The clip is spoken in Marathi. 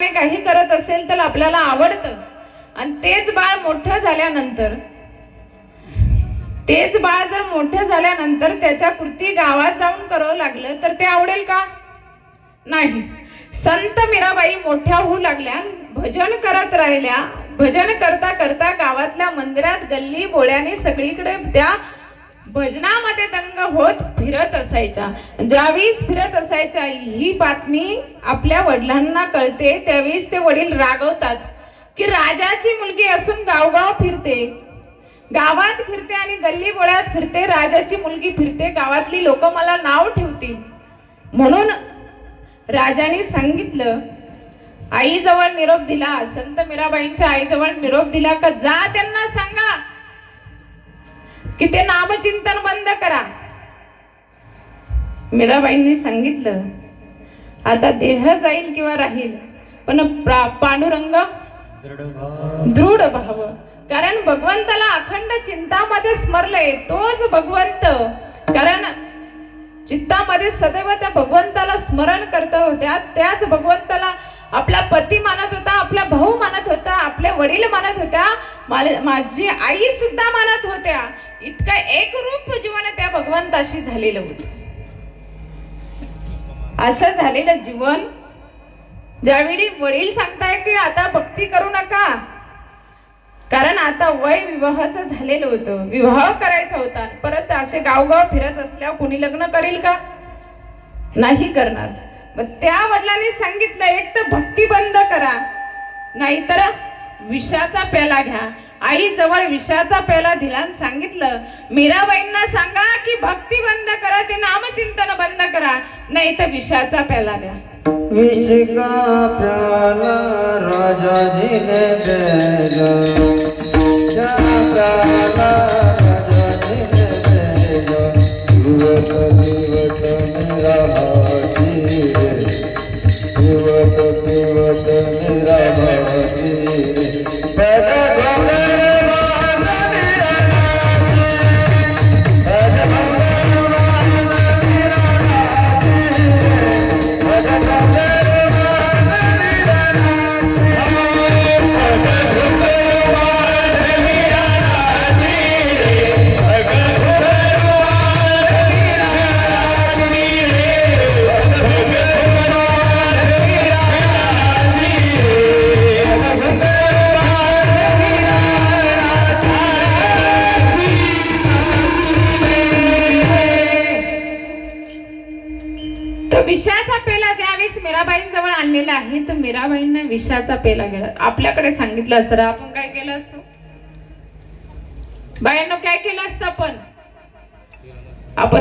काही करत असेल तर आपल्याला आवडतं. आणि तेच बाळ मोठं झाल्यानंतर तेच बाळ जर मोठं झाल्यानंतर त्याच्या कृती गावात जाऊन करावं लागलं तर ते आवडेल का? नाही. संत मीराबाई मोठ्या होऊ लागल्या भजन करत राहिल्या. भजन करता करता गावातल्या मंदिरात गल्ली बोळ्याने सगळीकडे त्या भजनामध्ये दंग होत फिरत असायच्या. ज्यावेळेस फिरत असायच्या ही बातमी आपल्या वडिलांना कळते त्यावेळेस ते वडील रागवतात की राजाची मुलगी असून गावगाव फिरते. गावात फिरते आणि गल्ली गोळ्यात फिरते राजाची मुलगी फिरते गावातली लोक मला नाव ठेवतील. म्हणून राजाने सांगितलं आईजवळ निरोप दिला संत मीराबाईंच्या आईजवळ निरोप दिला का जा त्यांना सांग. की ते नामचिंतन बंद करा. मीराबाईंनी सांगितलं आता देह जाईल किंवा राहील पण प्रा- पांडुरंग दृढ भाव कारण भगवंताला अखंड चिंतामध्ये स्मरलंय तोच भगवंत. कारण चित्तामध्ये सदैव त्या भगवंताला स्मरण करत होत्या त्याच भगवंताला आपला पती मानत होता आपला भाऊ मानत होता आपले वडील मानत होत्या माझी आई सुद्धा मानत होत्या. इतकं एक रूप जीवन त्या भगवंताशी झालेलं होतं. असं झालेलं जीवन ज्यावेळी वडील सांगताय की आता भक्ती करू नका कारण आता वय विवाहाचं झालेलं होतं. विवाह करायचा होता. परत असे गावगाव फिरत असल्यावर कुणी लग्न करेल का? नाही करणार. मग त्या वडिलांनी सांगितलं एक तर भक्ती बंद करा नाहीतर विषाचा प्याला घ्या. आई जवळ विषाचा प्याला धिलान सांगितलं. मीराबाईंना सांगा की भक्ती बंद करा ते नामचिंतन बंद करा नाही तर विषाचा प्याला द्या. विष का प्याला राजा जी मीराबाईंजवळ आणलेलं आहे तर मीराबाईंना विषाचा पेला गेला. आपल्याकडे सांगितलं असतं आपण काय केलं असतो? बायांनो काय केलं असतं आपण? आपण